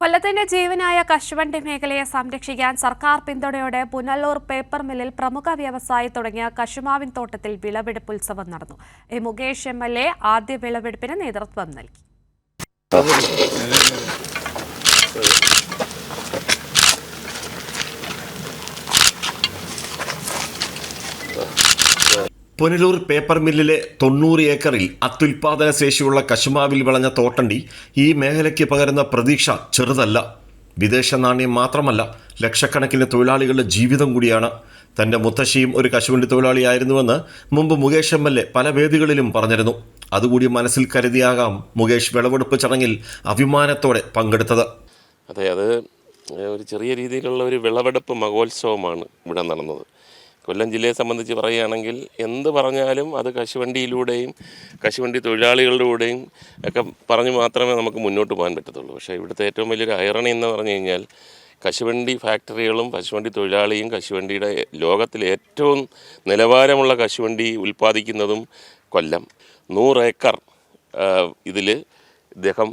കൊല്ലത്തിന്റെ ജീവനായ കശുവണ്ടി മേഖലയെ സംരക്ഷിക്കാൻ സർക്കാർ പിന്തുണയോടെ പുനലൂർ പേപ്പർ മില്ലിൽ പ്രമുഖ വ്യവസായി തുടങ്ങിയ കശുമാവിൻ തോട്ടത്തിൽ വിളവെടുപ്പ് ഉത്സവം നടന്നു. A Mukesh M L A ആദ്യ വിളവെടുപ്പിന് നേതൃത്വം നൽകി. പുനലൂർ പേപ്പർ മില്ലിലെ തൊണ്ണൂറ് ഏക്കറിൽ അത്യുൽപാദന ശേഷിയുള്ള കശുമാവിൽ വിളഞ്ഞ തോട്ടണ്ടി ഈ മേഖലയ്ക്ക് പകരുന്ന പ്രതീക്ഷ ചെറുതല്ല. വിദേശ നാണ്യം മാത്രമല്ല ലക്ഷക്കണക്കിന് തൊഴിലാളികളുടെ ജീവിതം കൂടിയാണ്. തന്റെ മുത്തശ്ശിയും ഒരു കശുവണ്ടി തൊഴിലാളിയായിരുന്നുവെന്ന് മുമ്പ് മുകേഷ് എം എൽ എ പല വേദികളിലും പറഞ്ഞിരുന്നു. അതുകൂടി മനസ്സിൽ കരുതിയാകാം മുകേഷ് വിളവെടുപ്പ് ചടങ്ങിൽ അഭിമാനത്തോടെ പങ്കെടുത്തത്. അതെ അത് ഒരു ചെറിയ രീതിയിലുള്ള ഒരു വിളവെടുപ്പ് മഹോത്സവമാണ് ഇവിടെ നടന്നത്. കൊല്ലം ജില്ലയെ സംബന്ധിച്ച് പറയുകയാണെങ്കിൽ എന്ത് പറഞ്ഞാലും അത് കശുവണ്ടിയിലൂടെയും കശുവണ്ടി തൊഴിലാളികളിലൂടെയും ഒക്കെ പറഞ്ഞ് മാത്രമേ നമുക്ക് മുന്നോട്ട് പോകാൻ പറ്റത്തുള്ളൂ. പക്ഷേ ഇവിടുത്തെ ഏറ്റവും വലിയൊരു ഐറണി എന്ന് പറഞ്ഞു കഴിഞ്ഞാൽ കശുവണ്ടി ഫാക്ടറികളും കശുവണ്ടി തൊഴിലാളിയും കശുവണ്ടിയുടെ ലോകത്തിലെ ഏറ്റവും നിലവാരമുള്ള കശുവണ്ടി ഉൽപ്പാദിക്കുന്നതും കൊല്ലം. നൂറ് ഏക്കർ ഇതിൽ ഇദ്ദേഹം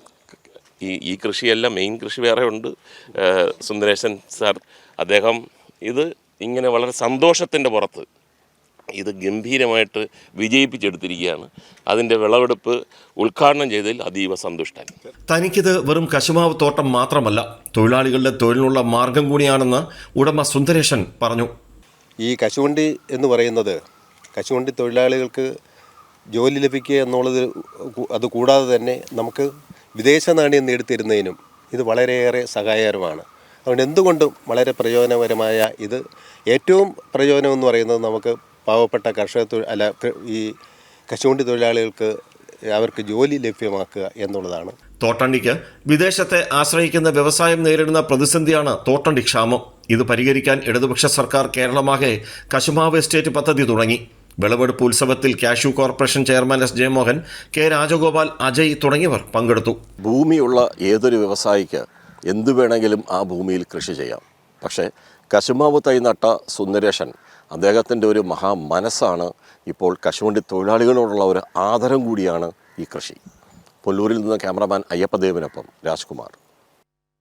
ഈ ഈ കൃഷിയല്ല മെയിൻ കൃഷി വേറെ ഉണ്ട് സുന്ദരേശൻ സാർ അദ്ദേഹം ഇത് ഇങ്ങനെ വളരെ സന്തോഷത്തിന്റെ പുറത്ത് ഇത് ഗംഭീരമായിട്ട് വിജയിപ്പിച്ചെടുത്തിരിക്കുകയാണ്. അതിന്റെ വിളവെടുപ്പ് ഉദ്ഘാടനം ചെയ്തതിൽ അതീവ സന്തുഷ്ടൻ. തനിക്കിത് വെറും കശുമാവ് തോട്ടം മാത്രമല്ല തൊഴിലാളികളുടെ തൊഴിലിനുള്ള മാർഗം കൂടിയാണെന്ന് ഉടമ സുന്ദരേശൻ പറഞ്ഞു. ഈ കശുവണ്ടി എന്ന് പറയുന്നത് കശുവണ്ടി തൊഴിലാളികൾക്ക് ജോലി ലഭിക്കുക എന്നുള്ളത് അത് കൂടാതെ തന്നെ നമുക്ക് വിദേശ നാണ്യം നേടിത്തരുന്നതിനും ഇത് വളരെയേറെ സഹായകരമാണ്. അതുകൊണ്ട് എന്തുകൊണ്ടും വളരെ പ്രയോജനപരമായ ഇത് ഏറ്റവും പ്രയോജനം എന്ന് പറയുന്നത് നമുക്ക് പാവപ്പെട്ട കർഷക തൊഴിൽ അല്ല ഈ കശുവണ്ടി തൊഴിലാളികൾക്ക് അവർക്ക് ജോലി ലഭ്യമാക്കുക എന്നുള്ളതാണ്. തോട്ടണ്ടിക്ക് വിദേശത്തെ ആശ്രയിക്കുന്ന വ്യവസായം നേരിടുന്ന പ്രതിസന്ധിയാണ് തോട്ടണ്ടി ക്ഷാമം. ഇത് പരിഹരിക്കാൻ ഇടതുപക്ഷ സർക്കാർ കേരളമാകെ കശുമാവ് എസ്റ്റേറ്റ് പദ്ധതി തുടങ്ങി. വിളവെടുപ്പ് ഉത്സവത്തിൽ cashew corporation chairman S Jayamohan K Rajagopal Ajay തുടങ്ങിയവർ പങ്കെടുത്തു. ഭൂമിയുള്ള ഏതൊരു വ്യവസായിക്ക് എന്തു വേണമെങ്കിലും ആ ഭൂമിയിൽ കൃഷി ചെയ്യാം. പക്ഷേ കശുമാവ് തൈ നട്ട സുന്ദരേശൻ. അദ്ദേഹത്തിന്റെ ഒരു മഹാ മനസ്സാണ് ഇപ്പോൾ കശുവണ്ടി തൊഴിലാളികളോടുള്ള ഒരു ആദരം കൂടിയാണ് ഈ കൃഷി. പുല്ലൂരിൽ നിന്ന് ക്യാമറമാൻ അയ്യപ്പദേവിനൊപ്പം രാജ്കുമാർ.